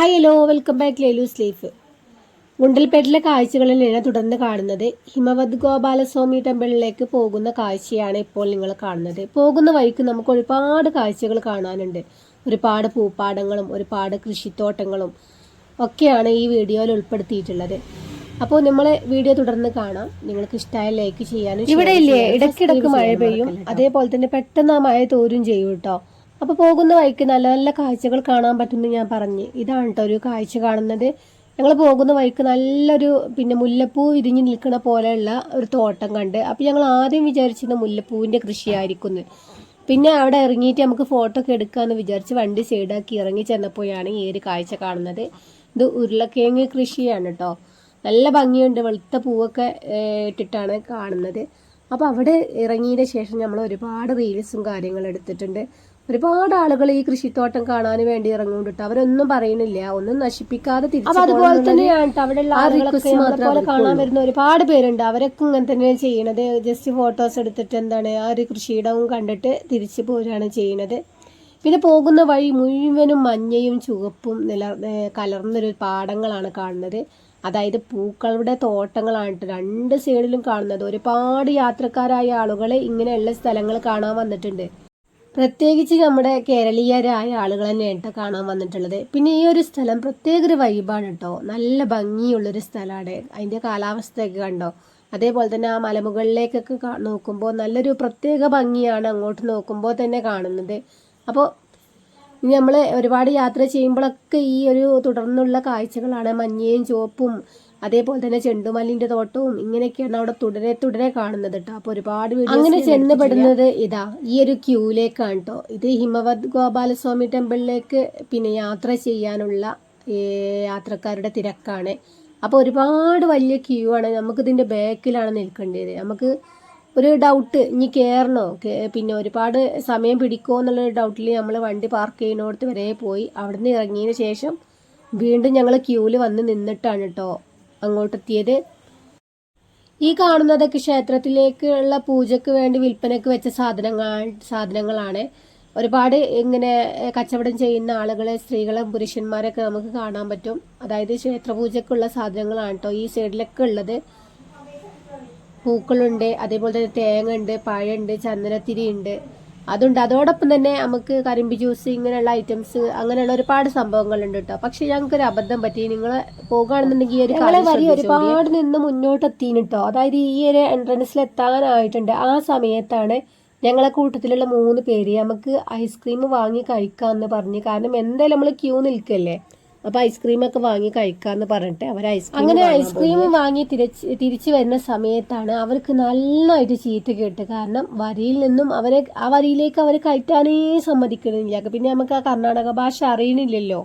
Hi hello welcome back ലേലൂസ് leaf ഗുണ്ടൽപേട്ടിലെ കാഴ്ചകളിലാണ് തുടർന്ന് കാണുന്നത് ഹിമവത് ഗോപാലസ്വാമി ടെമ്പിളിലേക്ക് പോകുന്ന കാഴ്ചയാണ് ഇപ്പോൾ നിങ്ങൾ കാണുന്നത്. പോകുന്ന വഴിക്ക് നമുക്ക് ഒരുപാട് കാഴ്ചകൾ കാണാനുണ്ട്. ഒരുപാട് പൂപ്പാടങ്ങളും ഒരുപാട് കൃഷിത്തോട്ടങ്ങളും ഒക്കെയാണ് ഈ വീഡിയോയിൽ ഉൾപ്പെടുത്തിയിട്ടുള്ളത്. അപ്പോൾ നമ്മൾ വീഡിയോ തുടർന്ന് കാണാം. നിങ്ങൾക്ക് ഇഷ്ടമായ ലൈക്ക് ചെയ്യാനും ഇവിടെ ഇല്ലേ ഇടയ്ക്കിടയ്ക്ക് മഴ പെയ്യും. അതേപോലെ തന്നെ പെട്ടെന്ന് ആ മഴ തോരും ചെയ്യും കേട്ടോ. അപ്പോൾ പോകുന്ന വഴിക്ക് നല്ല നല്ല കാഴ്ചകൾ കാണാൻ പറ്റുമെന്ന് ഞാൻ പറഞ്ഞു. ഇതാണ് കേട്ടോ ഒരു കാഴ്ച കാണുന്നത്. ഞങ്ങൾ പോകുന്ന വഴിക്ക് നല്ലൊരു പിന്നെ മുല്ലപ്പൂ വിരിഞ്ഞ് നിൽക്കുന്ന പോലെയുള്ള ഒരു തോട്ടം കണ്ട്. അപ്പോൾ ഞങ്ങൾ ആദ്യം വിചാരിച്ചിരുന്ന മുല്ലപ്പൂവിന്റെ കൃഷിയായിരിക്കും പിന്നെ അവിടെ ഇറങ്ങിയിട്ട് നമുക്ക് ഫോട്ടോ ഒക്കെ എടുക്കാമെന്ന് വിചാരിച്ച് വണ്ടി സൈഡാക്കി ഇറങ്ങി ചെന്നപ്പോഴാണ് ഈ ഒരു കാഴ്ച കാണുന്നത്. ഇത് ഉരുളക്കിഴങ്ങ് കൃഷിയാണ് കേട്ടോ നല്ല ഭംഗിയുണ്ട്. വെളുത്ത പൂവൊക്കെ ഇട്ടിട്ടാണ് കാണുന്നത്. അപ്പോൾ അവിടെ ഇറങ്ങിയതിന് ശേഷം നമ്മൾ ഒരുപാട് റീൽസും കാര്യങ്ങളും എടുത്തിട്ടുണ്ട്. ഒരുപാട് ആളുകൾ ഈ കൃഷിത്തോട്ടം കാണാൻ വേണ്ടി ഇറങ്ങുന്നുണ്ട്. അവരൊന്നും പറയുന്നില്ല. ഒന്നും നശിപ്പിക്കാതെ തിരിച്ചു അതുപോലെ തന്നെയാണ് പോലെ കാണാൻ വരുന്ന ഒരുപാട് പേരുണ്ട്. അവരൊക്കെ ഇങ്ങനെ തന്നെയാണ് ചെയ്യണത്. ജസ്റ്റ് ഫോട്ടോസ് എടുത്തിട്ട് എന്താണ് ആ ഒരു കൃഷിയിടവും കണ്ടിട്ട് തിരിച്ചു പോരാണ് ചെയ്യുന്നത് പിന്നെ പോകുന്ന വഴി മുഴുവനും മഞ്ഞയും ചുവപ്പും നില കലർന്നൊരു പാടങ്ങളാണ് കാണുന്നത്. അതായത് പൂക്കളുടെ തോട്ടങ്ങളാണ് ട്ടോ രണ്ട് സൈഡിലും കാണുന്നത്. ഒരുപാട് യാത്രക്കാരായ ആളുകൾ ഇങ്ങനെയുള്ള സ്ഥലങ്ങൾ കാണാൻ വന്നിട്ടുണ്ട്. പ്രത്യേകിച്ച് നമ്മുടെ കേരളീയരായ ആളുകൾ തന്നെയാണ് കേട്ടോ കാണാൻ വന്നിട്ടുള്ളത്. പിന്നെ ഈ ഒരു സ്ഥലം പ്രത്യേക ഒരു വൈബാണ് കേട്ടോ നല്ല ഭംഗിയുള്ളൊരു സ്ഥലമാണ് അതിന്റെ കാലാവസ്ഥയൊക്കെ കണ്ടോ? അതേപോലെ തന്നെ ആ മലമുകളിലേക്കൊക്കെ നോക്കുമ്പോൾ നല്ലൊരു പ്രത്യേക ഭംഗിയാണ് അങ്ങോട്ട് നോക്കുമ്പോൾ തന്നെ കാണുന്നത്. അപ്പോൾ ഇനി നമ്മൾ ഒരുപാട് യാത്ര ചെയ്യുമ്പോഴൊക്കെ ഈ ഒരു തുടർന്നുള്ള കാഴ്ചകളാണ്. മഞ്ഞയും ചുവപ്പും അതേപോലെ തന്നെ ചെണ്ടുമല്ലിന്റെ തോട്ടവും ഇങ്ങനെയൊക്കെയാണ് അവിടെ തുടരെ തുടരെ കാണുന്നത് കേട്ടോ. അപ്പോൾ ഒരുപാട് അങ്ങനെ ചെന്നപ്പെടുന്നത് ഇതാ ഈ ഒരു ക്യൂലേക്കാണ് കേട്ടോ. ഇത് ഹിമവത് ഗോപാലസ്വാമി ടെമ്പിളിലേക്ക് പിന്നെ യാത്ര ചെയ്യാനുള്ള യാത്രക്കാരുടെ തിരക്കാണ്. അപ്പോൾ ഒരുപാട് വലിയ ക്യൂ ആണ് നമുക്ക് ഇതിന്റെ ബാക്കിലാണ് നിൽക്കേണ്ടത് നമുക്ക് ഒരു ഡൗട്ട് ഇനി കയറണോ പിന്നെ ഒരുപാട് സമയം പിടിക്കുമോ എന്നുള്ളൊരു ഡൗട്ടിൽ നമ്മൾ വണ്ടി പാർക്ക് ചെയ്യുന്നിടത്ത് വരെ പോയി അവിടുന്ന് ഇറങ്ങിയതിന് ശേഷം വീണ്ടും ഞങ്ങൾ ക്യൂവിൽ വന്ന് നിന്നിട്ടാണ് കേട്ടോ അങ്ങോട്ടെത്തിയത്. ഈ കാണുന്നതൊക്കെ ക്ഷേത്രത്തിലേക്കുള്ള പൂജയ്ക്ക് വേണ്ടി വിൽപ്പനയ്ക്ക് വെച്ച സാധനങ്ങൾ സാധനങ്ങളാണ്. ഒരുപാട് ഇങ്ങനെ കച്ചവടം ചെയ്യുന്ന ആളുകളെ സ്ത്രീകളെ പുരുഷന്മാരൊക്കെ നമുക്ക് കാണാൻ പറ്റും. അതായത് ക്ഷേത്ര പൂജക്കുള്ള സാധനങ്ങളാണ് കേട്ടോ ഈ സൈഡിലൊക്കെ ഉള്ളത്. പൂക്കളുണ്ട് അതേപോലെ തന്നെ തേങ്ങ ഉണ്ട് പഴമുണ്ട് ചന്ദനത്തിരി ഉണ്ട് അതുണ്ട്. അതോടൊപ്പം തന്നെ നമുക്ക് കരിമ്പി ജ്യൂസ് ഇങ്ങനെയുള്ള ഐറ്റംസ് അങ്ങനെയുള്ള ഒരുപാട് സംഭവങ്ങളുണ്ട് കേട്ടോ. പക്ഷെ ഞങ്ങൾക്ക് ഒരു അബദ്ധം പറ്റി. നിങ്ങൾ പോകുകയാണെന്നുണ്ടെങ്കിൽ ഈ ഒരു വരി ഒരുപാട് നിന്ന് മുന്നോട്ട് എത്തിന് കേട്ടോ അതായത് ഈ ഒരു എൻട്രൻസിൽ എത്താനായിട്ടുണ്ട്. ആ സമയത്താണ് ഞങ്ങളെ കൂട്ടത്തിലുള്ള മൂന്ന് പേര് നമുക്ക് ഐസ്ക്രീം വാങ്ങി കഴിക്കാമെന്ന് പറഞ്ഞ്. കാരണം എന്തായാലും നമ്മൾ ക്യൂ നിൽക്കല്ലേ? അപ്പൊ ഐസ്ക്രീം ഒക്കെ വാങ്ങി കഴിക്കാന്ന് പറഞ്ഞിട്ട് അവർ ഐസ്ക്രീം അങ്ങനെ ഐസ്ക്രീം വാങ്ങി തിരിച്ച് തിരിച്ചു വരുന്ന സമയത്താണ് അവർക്ക് നന്നായിട്ട് ചീത്ത കേട്ട് കാരണം വരിയിൽ നിന്നും അവരെ ആ വരിയിലേക്ക് അവർ കയറ്റാനേ സമ്മതിക്കുന്നില്ല. പിന്നെ നമുക്ക് ആ കർണാടക ഭാഷ അറിയണില്ലല്ലോ.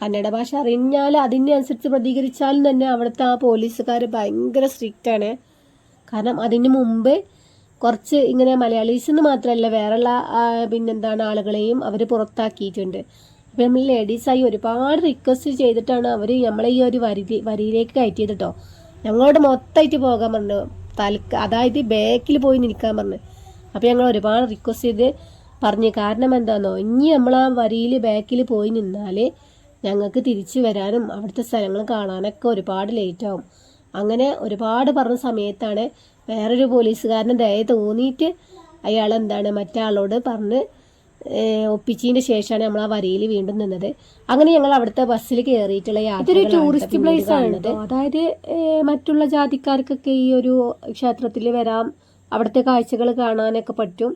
കന്നഡ ഭാഷ അറിഞ്ഞാൽ അതിനനുസരിച്ച് പ്രതികരിച്ചാലും തന്നെ അവിടുത്തെ ആ പോലീസുകാർ ഭയങ്കര സ്ട്രിക്റ്റ് ആണ്. കാരണം അതിന് മുമ്പ് കുറച്ച് ഇങ്ങനെ മലയാളീസ് എന്ന് മാത്രമല്ല വേറെയുള്ള പിന്നെന്താണ് ആളുകളെയും അവർ പുറത്താക്കിയിട്ടുണ്ട്. നമ്മൾ ലേഡീസായി ഒരുപാട് റിക്വസ്റ്റ് ചെയ്തിട്ടാണ് അവർ നമ്മളെ ഈ ഒരു വരി വരിയിലേക്ക് കയറ്റിയത് കേട്ടോ ഞങ്ങളോട് മൊത്തമായിട്ട് പോകാൻ പറഞ്ഞു. തലക്ക് അതായത് ബാക്കിൽ പോയി നിൽക്കാൻ പറഞ്ഞു. അപ്പോൾ ഞങ്ങൾ ഒരുപാട് റിക്വസ്റ്റ് ചെയ്ത് പറഞ്ഞു. കാരണം എന്താണെന്നോ ഇനി നമ്മൾ ആ വരിയിൽ ബാക്കിൽ പോയി നിന്നാൽ ഞങ്ങൾക്ക് തിരിച്ചു വരാനും അവിടുത്തെ സ്ഥലങ്ങൾ കാണാനൊക്കെ ഒരുപാട് ലേറ്റാവും അങ്ങനെ ഒരുപാട് പറഞ്ഞ സമയത്താണ് വേറൊരു പോലീസുകാരന് ദയ തോന്നിയിട്ട് അയാൾ എന്താണ് മറ്റാളോട് പറഞ്ഞ് ഏഹ് ഒപ്പിച്ചതിന് ശേഷമാണ് നമ്മൾ ആ വരിയിൽ വീണ്ടും നിന്നത്. അങ്ങനെ ഞങ്ങൾ അവിടുത്തെ ബസ്സിൽ കയറിയിട്ടുള്ള യാത്ര ഇതൊരു ടൂറിസ്റ്റ് പ്ലേസ് ആണ് അതായത് മറ്റുള്ള ജാതിക്കാർക്കൊക്കെ ഈ ഒരു ക്ഷേത്രത്തിൽ വരാം അവിടുത്തെ കാഴ്ചകൾ കാണാനൊക്കെ പറ്റും.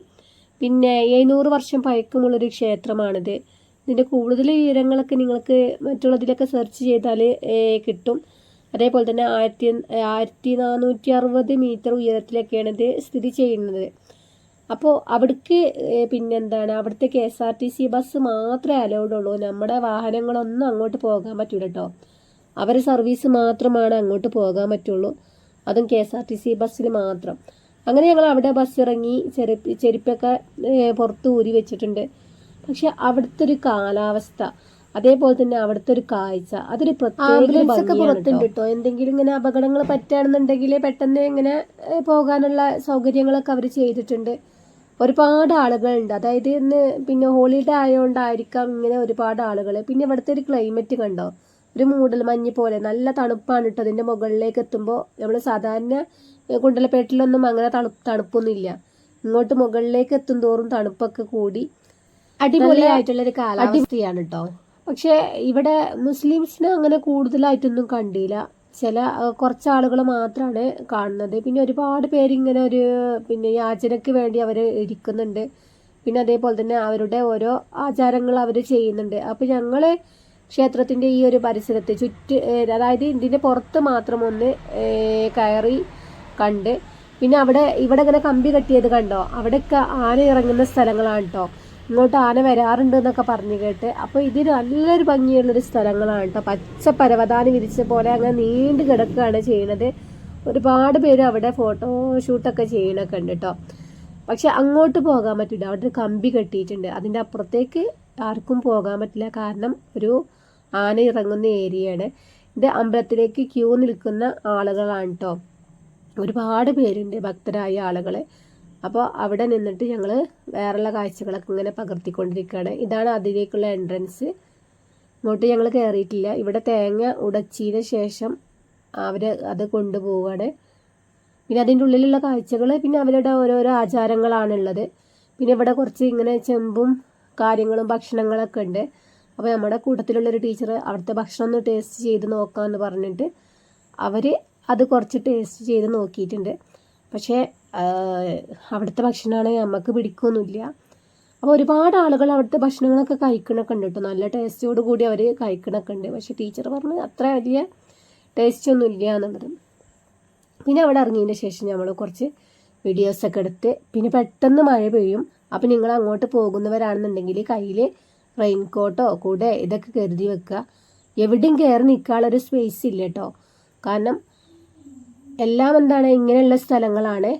പിന്നെ എഴുന്നൂറ് വർഷം പഴക്കമുള്ളൊരു ക്ഷേത്രമാണിത്. ഇതിന്റെ കൂടുതൽ വിവരങ്ങളൊക്കെ നിങ്ങൾക്ക് മറ്റുള്ളതിലൊക്കെ സെർച്ച് ചെയ്താൽ കിട്ടും. അതേപോലെ തന്നെ ആയിരത്തി ആയിരത്തി നാനൂറ്റി അറുപത് മീറ്റർ ഉയരത്തിലൊക്കെയാണ് ഇത് സ്ഥിതി ചെയ്യുന്നത്. അപ്പോൾ അവിടേക്ക് പിന്നെന്താണ്? അവിടുത്തെ K S R T C bus മാത്രമേ അലൗഡ് ഉള്ളൂ. നമ്മുടെ വാഹനങ്ങളൊന്നും അങ്ങോട്ട് പോകാൻ പറ്റൂല കേട്ടോ അവരെ സർവീസ് മാത്രമാണ് അങ്ങോട്ട് പോകാൻ പറ്റുള്ളൂ. അതും K S R T C ബസ്സിൽ മാത്രം. അങ്ങനെ ഞങ്ങൾ അവിടെ ബസ് ഇറങ്ങി ചെരുപ്പ് ചെരുപ്പൊക്കെ പുറത്ത് ഊരി വെച്ചിട്ടുണ്ട്. പക്ഷെ അവിടുത്തെ ഒരു കാലാവസ്ഥ അതേപോലെ തന്നെ അവിടുത്തെ ഒരു കാഴ്ച അതൊരു ആംബുലൻസ് ഒക്കെ പുറത്തുണ്ട് കേട്ടോ എന്തെങ്കിലും ഇങ്ങനെ അപകടങ്ങൾ പറ്റുകയാണെന്നുണ്ടെങ്കിൽ പെട്ടെന്ന് ഇങ്ങനെ പോകാനുള്ള സൗകര്യങ്ങളൊക്കെ അവർ ചെയ്തിട്ടുണ്ട്. ഒരുപാട് ആളുകളുണ്ട്. അതായത് ഇന്ന് പിന്നെ ഹോളിഡേ ആയതുകൊണ്ടായിരിക്കാം ഇങ്ങനെ ഒരുപാട് ആളുകൾ പിന്നെ ഇവിടുത്തെ ഒരു ക്ലൈമറ്റ് കണ്ടോ? ഒരു മൂടൽ മഞ്ഞ് പോലെ നല്ല തണുപ്പാണ് കേട്ടോ അതിന്റെ മുകളിലേക്ക് എത്തുമ്പോൾ നമ്മൾ സാധാരണ കുണ്ടലപ്പേട്ടിലൊന്നും അങ്ങനെ തണുപ്പ് തണുപ്പൊന്നുമില്ല. ഇങ്ങോട്ട് മുകളിലേക്ക് എത്തും തോറും തണുപ്പൊക്കെ കൂടി. അടിപൊളിയായിട്ടുള്ളൊരു കാലാവസ്ഥയാണ് കേട്ടോ പക്ഷേ ഇവിടെ മുസ്ലിംസിനെ അങ്ങനെ കൂടുതലായിട്ടൊന്നും കണ്ടില്ല. ചില കുറച്ച് ആളുകൾ മാത്രമാണ് കാണുന്നത്. പിന്നെ ഒരുപാട് പേര് ഇങ്ങനെ ഒരു പിന്നെ യാചനയ്ക്ക് വേണ്ടി അവർ ഇരിക്കുന്നുണ്ട്. പിന്നെ അതേപോലെ തന്നെ അവരുടെ ഓരോ ആചാരങ്ങൾ അവർ ചെയ്യുന്നുണ്ട്. അപ്പോൾ ഞങ്ങൾ ക്ഷേത്രത്തിന്റെ ഈ ഒരു പരിസരത്ത് ചുറ്റ് അതായത് ഇതിന്റെ പുറത്ത് മാത്രം ഒന്ന് കയറി കണ്ട്. പിന്നെ അവിടെ ഇവിടെ ഇങ്ങനെ കമ്പി കെട്ടിയത് കണ്ടോ? അവിടെയൊക്കെ ആന ഇറങ്ങുന്ന സ്ഥലങ്ങളാണ് കേട്ടോ ഇങ്ങോട്ട് ആന വരാറുണ്ട് എന്നൊക്കെ പറഞ്ഞു കേട്ട്. അപ്പോൾ ഇത് നല്ലൊരു ഭംഗിയുള്ളൊരു സ്ഥലങ്ങളാണ് കേട്ടോ പച്ച പരവതാനി വിരിച്ച പോലെ അങ്ങനെ നീണ്ടു കിടക്കുകയാണ് ചെയ്യണത്. ഒരുപാട് പേര് അവിടെ ഫോട്ടോ ഷൂട്ടൊക്കെ ചെയ്യണൊക്കെ ഉണ്ട് കേട്ടോ പക്ഷെ അങ്ങോട്ട് പോകാൻ പറ്റില്ല. അവിടെ ഒരു കമ്പി കെട്ടിയിട്ടുണ്ട്. അതിന്റെ അപ്പുറത്തേക്ക് ആർക്കും പോകാൻ പറ്റില്ല. കാരണം ഒരു ആന ഇറങ്ങുന്ന ഏരിയയാണ് ഇത് അമ്പലത്തിലേക്ക് ക്യൂ നിൽക്കുന്ന ആളുകളാണ് കേട്ടോ ഒരുപാട് പേരുണ്ട് ഭക്തരായ ആളുകൾ അപ്പോൾ അവിടെ നിന്നിട്ട് ഞങ്ങൾ വേറെയുള്ള കാഴ്ചകളൊക്കെ ഇങ്ങനെ പകർത്തിക്കൊണ്ടിരിക്കുകയാണ്. ഇതാണ് അതിലേക്കുള്ള എൻട്രൻസ് ഇങ്ങോട്ട് ഞങ്ങൾ കയറിയിട്ടില്ല ഇവിടെ തേങ്ങ ഉടച്ചതിന് ശേഷം അവർ അത് കൊണ്ടുപോവുകയാണ്. പിന്നെ അതിന്റെ ഉള്ളിലുള്ള കാഴ്ചകൾ പിന്നെ അവരുടെ ഓരോരോ ആചാരങ്ങളാണുള്ളത്. പിന്നെ ഇവിടെ കുറച്ച് ഇങ്ങനെ ചെമ്പും കാര്യങ്ങളും ഭക്ഷണങ്ങളൊക്കെ ഉണ്ട്. അപ്പോൾ നമ്മുടെ കൂട്ടത്തിലുള്ളൊരു ടീച്ചർ അവിടുത്തെ ഭക്ഷണം ഒന്ന് ടേസ്റ്റ് ചെയ്ത് നോക്കാമെന്ന് പറഞ്ഞിട്ട് അവർ അത് കുറച്ച് ടേസ്റ്റ് ചെയ്ത് നോക്കിയിട്ടുണ്ട്. പക്ഷേ അവിടുത്തെ ഭക്ഷണമാണ് നമുക്ക് പിടിക്കൊന്നുമില്ല. അപ്പോൾ ഒരുപാട് ആളുകൾ അവിടുത്തെ ഭക്ഷണങ്ങളൊക്കെ കഴിക്കണൊക്കെ ഉണ്ട് കേട്ടോ. നല്ല ടേസ്റ്റോട് കൂടി അവർ കഴിക്കണൊക്കെ ഉണ്ട്. പക്ഷേ ടീച്ചർ പറഞ്ഞ് അത്ര വലിയ ടേസ്റ്റ് ഒന്നും ഇല്ല എന്നുള്ളത്. പിന്നെ അവിടെ ഇറങ്ങിയതിന് ശേഷം നമ്മൾ കുറച്ച് വീഡിയോസൊക്കെ എടുത്ത് പിന്നെ പെട്ടെന്ന് മഴ പെയ്യും. അപ്പോൾ നിങ്ങൾ അങ്ങോട്ട് പോകുന്നവരാണെന്നുണ്ടെങ്കിൽ കയ്യിൽ റെയിൻകോട്ടോ കൂടെ ഇതൊക്കെ കരുതി വെക്കുക. എവിടെയും കയറി നിൽക്കാനുള്ളൊരു സ്പേസ് ഇല്ല കേട്ടോ. കാരണം എല്ലാം എന്താണ് ഇങ്ങനെയുള്ള സ്ഥലങ്ങളാണ്.